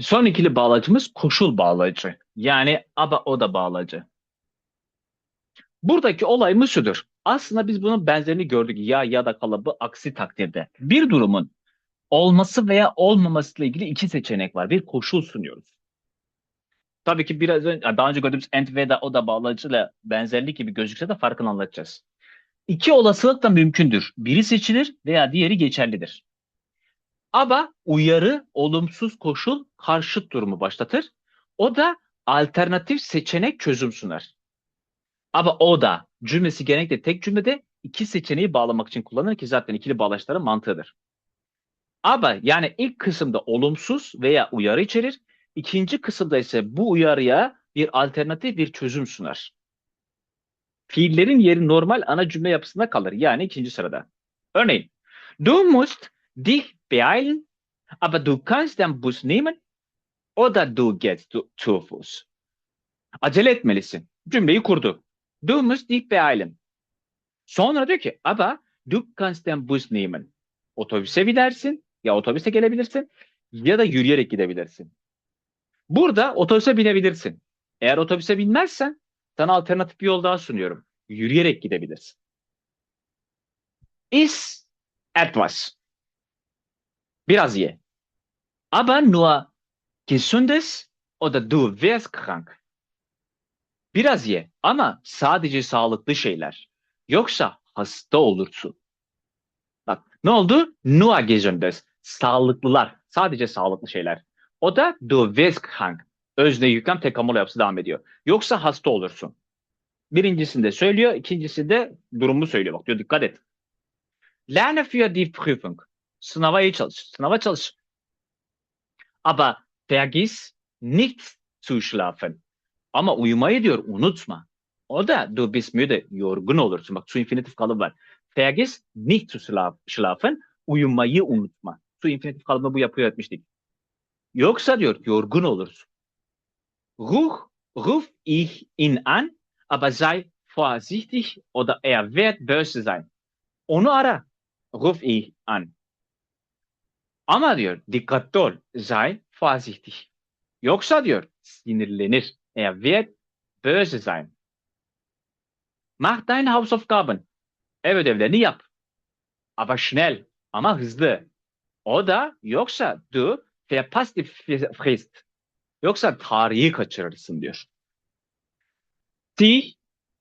Son ikili bağlacımız koşul bağlacı. Yani aba o da bağlacı. Buradaki olayımız şudur. Aslında biz bunun benzerini gördük ya ya da kalıbı aksi takdirde. Bir durumun olması veya olmaması ile ilgili iki seçenek var. Bir koşul sunuyoruz. Tabii ki biraz önce, daha önce gördüğümüz and ve da o da bağlacıyla benzerlik gibi gözükse de farkını anlatacağız. İki olasılık da mümkündür. Biri seçilir veya diğeri geçerlidir. Ama uyarı olumsuz koşul karşıt durumu başlatır. O da alternatif seçenek çözüm sunar. Ama o da cümlesi genellikle tek cümlede iki seçeneği bağlamak için kullanılır ki zaten ikili bağlaçların mantığıdır. Ama yani ilk kısımda olumsuz veya uyarı içerir. İkinci kısımda ise bu uyarıya bir alternatif bir çözüm sunar. Fiillerin yeri normal ana cümle yapısında kalır. Yani ikinci sırada. Örneğin, du musst dich beeilen, aber du kannst den Bus nehmen oder du gehst zu, zu Fuß. Acele etmelisin. Cümleyi kurdu. Du musst dich beeilen. Sonra diyor ki, aber du kannst den Bus nehmen. Otobüse binersin ya otobüse gelebilirsin ya da yürüyerek gidebilirsin. Burada otobüse binebilirsin. Eğer otobüse binmezsen sana alternatif bir yol daha sunuyorum. Yürüyerek gidebilirsin. Is etwas. Biraz ye. Aber nur gesundes oder du wirst krank. Biraz ye ama sadece sağlıklı şeyler. Yoksa hasta olursun. Bak ne oldu? Nur gesundes. Sağlıklılar. Sadece sağlıklı şeyler. O da du wirst krank. Özne yüklem tekamül yapısı devam ediyor. Yoksa hasta olursun. Birincisinde söylüyor, ikincisinde durumu söylüyor. Bak diyor dikkat et. Lerne für die Prüfung. Sınava iyi çalış. Sınava çalış. Aber vergiss nicht zu schlafen. Ama uyumayı diyor unutma. O da du bist müde, yorgun olursun. Bak su infinitif kalıbı var. Vergiss nicht zu schlaf- schlafen. Uyumayı unutma. Su infinitif kalıbını bu yapıyor etmiştik. Yoksa diyor yorgun olursun. Ruf, ruf ich ihn an, aber sei vorsichtig oder er wird böse sein. Onu ara. Ruf ich an. Ama diyor dikkatli ol. Sei vorsichtig. Yoksa diyor sinirlenir. Er wird böse sein. Mach deine Hausaufgaben. Ev ödevlerini yap. Aber schnell. Ama hızlı. O da yoksa du verpasst die Frist. Yoksa tarihi kaçırırsın diyor. Dich,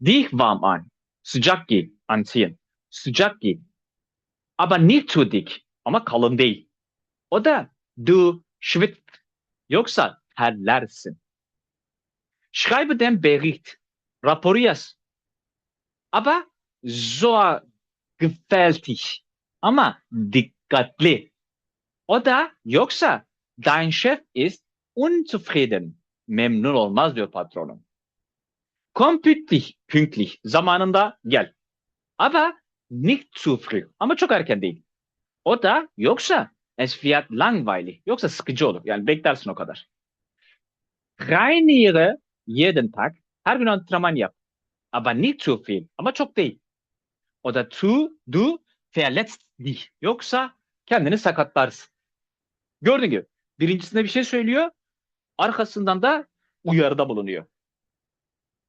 dich warm an. Sıcak giy. Anziehen. Sıcak giy. Aber nicht zu dick. Ama kalın değil. O da du schwitzt. Yoksa terlersin. Schreibe den Bericht. Raporu yaz. Aber sorgfältig. Ama dikkatli. O da yoksa dein Chef ist unzufrieden. Memnun olmaz diyor patronum. Komm pünktlich, pünktlich. Zamanında gel. Aber nicht zu früh. Ama çok erken değil. O da yoksa es wird langweilig. Yoksa sıkıcı olur. Yani beklersin o kadar. Trainiere jeden Tag. Her gün antrenman yap. Aber nicht zu viel. Ama çok değil. O da tu, du verletzt dich. Yoksa kendini sakatlarsın. Gördüğün gibi. Birincisinde bir şey söylüyor. Arkasından da uyarıda bulunuyor.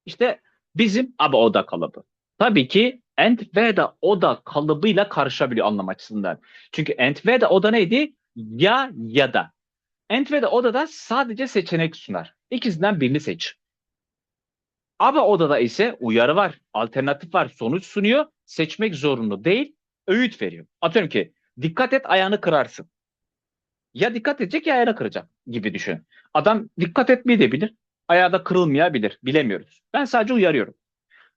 İşte bizim ama o da kalıbı. Tabii ki and ve da o da kalıbıyla karışabiliyor anlam açısından. Çünkü and ve da o da neydi? Ya ya da. And ve da o da sadece seçenek sunar. İkisinden birini seç. Ama odada ise uyarı var, alternatif var, sonuç sunuyor. Seçmek zorunlu değil, öğüt veriyor. Atıyorum ki dikkat et ayağını kırarsın. Ya dikkat edecek ya ayağını kıracak gibi düşün. Adam dikkat etmeyebilir, ayağı da kırılmayabilir, bilemiyoruz. Ben sadece uyarıyorum.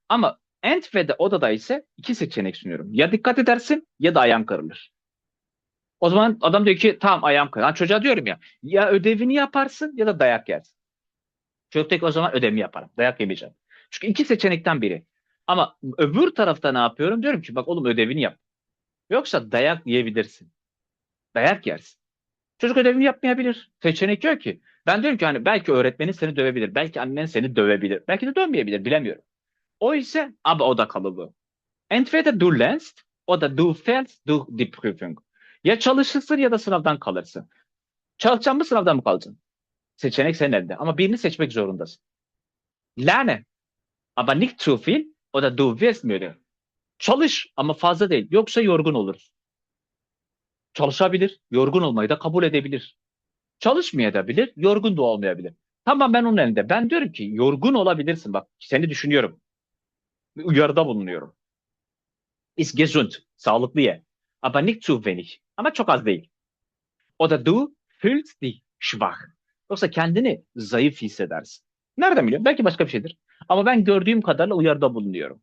Ama and ve de odada ise iki seçenek sunuyorum. Ya dikkat edersin ya da ayağın kırılır. O zaman adam diyor ki tamam ayağım kırılır. Ben çocuğa diyorum ya ya ödevini yaparsın ya da dayak yersin. Çocuk tek o zaman ödevimi yaparım. Dayak yemeyeceğim. Çünkü iki seçenekten biri. Ama öbür tarafta ne yapıyorum? Diyorum ki bak oğlum ödevini yap. Yoksa dayak yiyebilirsin. Dayak yersin. Çocuk ödevini yapmayabilir. Seçenek yok ki. Ben diyorum ki hani belki öğretmenin seni dövebilir. Belki annen seni dövebilir. Belki de dönmeyebilir. Bilemiyorum. O ise aber o da kalıbı. Entweder du lernst oder du fällst durch die Prüfung. Ya çalışırsın ya da sınavdan kalırsın. Çalışacaksın mı sınavdan mı kalacaksın? Seçenek senin elinde. Ama birini seçmek zorundasın. Lerne. Aber nicht zu viel oder du wirst müde. Çalış ama fazla değil. Yoksa yorgun oluruz. Çalışabilir, yorgun olmayı da kabul edebilir. Çalışmayabilir, yorgun da olmayabilir. Tamam ben onun elinde. Ben diyorum ki yorgun olabilirsin. Bak seni düşünüyorum. Uyarıda bulunuyorum. Ist gesund. Sağlıklı ye. Aber nicht zu wenig. Ama çok az değil. Oder du fühlst dich schwach. Yoksa kendini zayıf hissedersin. Nereden biliyorum? Belki başka bir şeydir. Ama ben gördüğüm kadarıyla uyarıda bulunuyorum.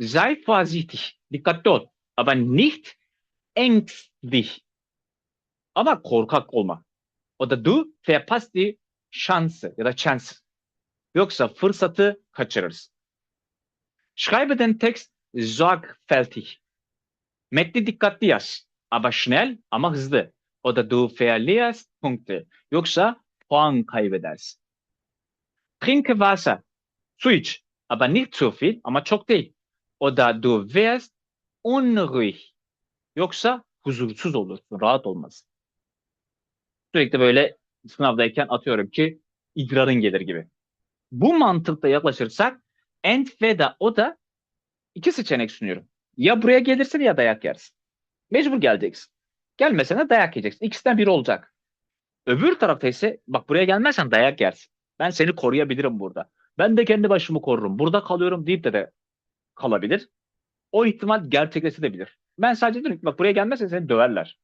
Sei vorsichtig. Dikkatli ol. Aber nicht ängstlich. Ama korkak olma. Oder du verpasst die Chance ya da chance. Yoksa fırsatı kaçırırsın. Schreibe den Text sorgfältig. Metni dikkatli yaz. Aber schnell ama hızlı. Oder du verlierst Punkte. Yoksa puan kaybedersin. Trinke Wasser. Su iç. Aber nicht zu viel ama çok değil. Oder du wirst unruhig. Yoksa huzursuz olursun, rahat olmazsın. Sürekli böyle sınavdayken atıyorum ki idrarın gelir gibi. Bu mantıkla yaklaşırsak entweder o da iki seçenek sunuyorum. Ya buraya gelirsin ya dayak yersin. Mecbur geleceksin. Gelmesene dayak yiyeceksin. İkisinden biri olacak. Öbür tarafta ise bak buraya gelmezsen dayak yersin. Ben seni koruyabilirim burada. Ben de kendi başımı korurum. Burada kalıyorum deyip de de kalabilir. O ihtimal gerçekleşebilir. Ben sadece diyorum ki bak buraya gelmezsen seni döverler.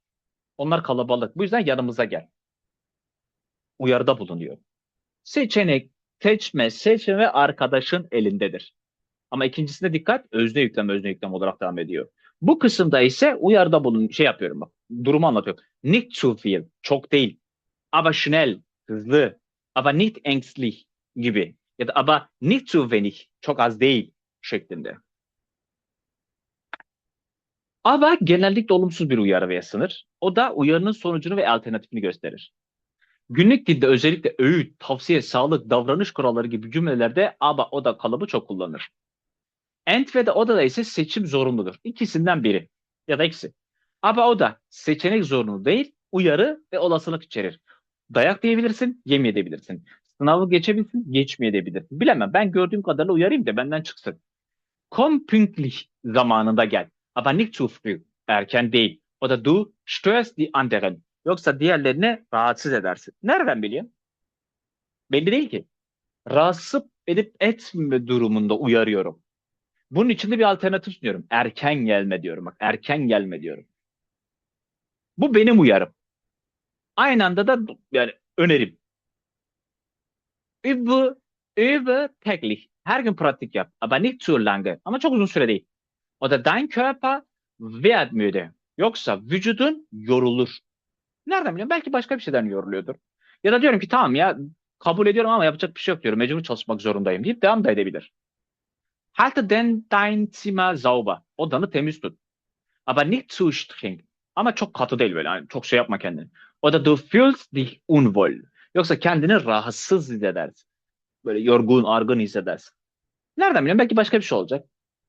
Onlar kalabalık. Bu yüzden yanımıza gel. Uyarıda bulunuyor. Seçenek, seçme, seçme arkadaşın elindedir. Ama ikincisine dikkat özne yüklem özne yüklem olarak devam ediyor. Bu kısımda ise uyarıda bulun şey yapıyorum bak. Durumu anlatıyorum. Nicht zu viel. Çok değil. Aber schnell. Hızlı. Aber nicht ängstlich gibi. Ya da aber nicht zu wenig. Çok az değil şeklinde. Aber genellikle olumsuz bir uyarı veya sınır. O da uyarının sonucunu ve alternatifini gösterir. Günlük dilde özellikle öğüt, tavsiye, sağlık, davranış kuralları gibi cümlelerde aber o da kalıbı çok kullanılır. Ent ve de o da ise seçim zorunludur. İkisinden biri ya da ikisi. Aber o da seçenek zorunlu değil, uyarı ve olasılık içerir. Dayak diyebilirsin, yemeyebilirsin. Sınavı geçebilirsin, geçmeyebilirsin. Bilemem. Ben gördüğüm kadarıyla uyarayım da benden çıksın. Komm zamanında gel. Aber nicht zu früh. Erken değil. O da du störst die anderen. Yoksa diğerlerini rahatsız edersin. Nereden biliyorsun? Belli değil ki. Rahatsız edip etme durumunda uyarıyorum. Bunun için de bir alternatif sunuyorum. Erken gelme diyorum. Bak erken gelme diyorum. Bu benim uyarım. Aynı anda da yani önerim. Übü, übü täglich. Her gün pratik yap. Aber nicht zu lange. Ama çok uzun süre değil. O da dein Körper wird müde. Yoksa vücudun yorulur. Nereden biliyorum? Belki başka bir şeyden yoruluyordur. Ya da diyorum ki tamam ya kabul ediyorum ama yapacak bir şey yok diyorum. Mecbur çalışmak zorundayım deyip devam da edebilir. Halte den dein Zimmer sauber. Odanı temiz tut. Aber nicht zu streng. Ama çok katı değil böyle. Yani çok şey yapma kendini. O da du fühlst dich unwohl. Yoksa kendini rahatsız hissedersin. Böyle yorgun, argın hissedersin. Nereden biliyorum? Belki başka bir şey olacak.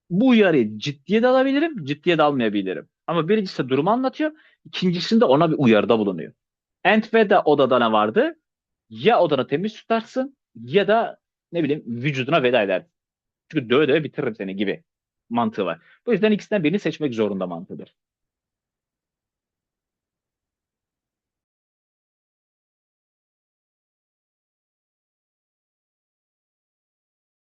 Bu uyarıyı ciddiye de alabilirim, ciddiye de almayabilirim. Ama birincisi durumu anlatıyor. İkincisinde ona bir uyarıda bulunuyor. Entweder odada ne vardı? Ya odanı temiz tutarsın ya da ne bileyim vücuduna veda edersin. Çünkü döve döve bitiririm seni gibi mantığı var. Bu yüzden ikisinden birini seçmek zorunda mantığıdır.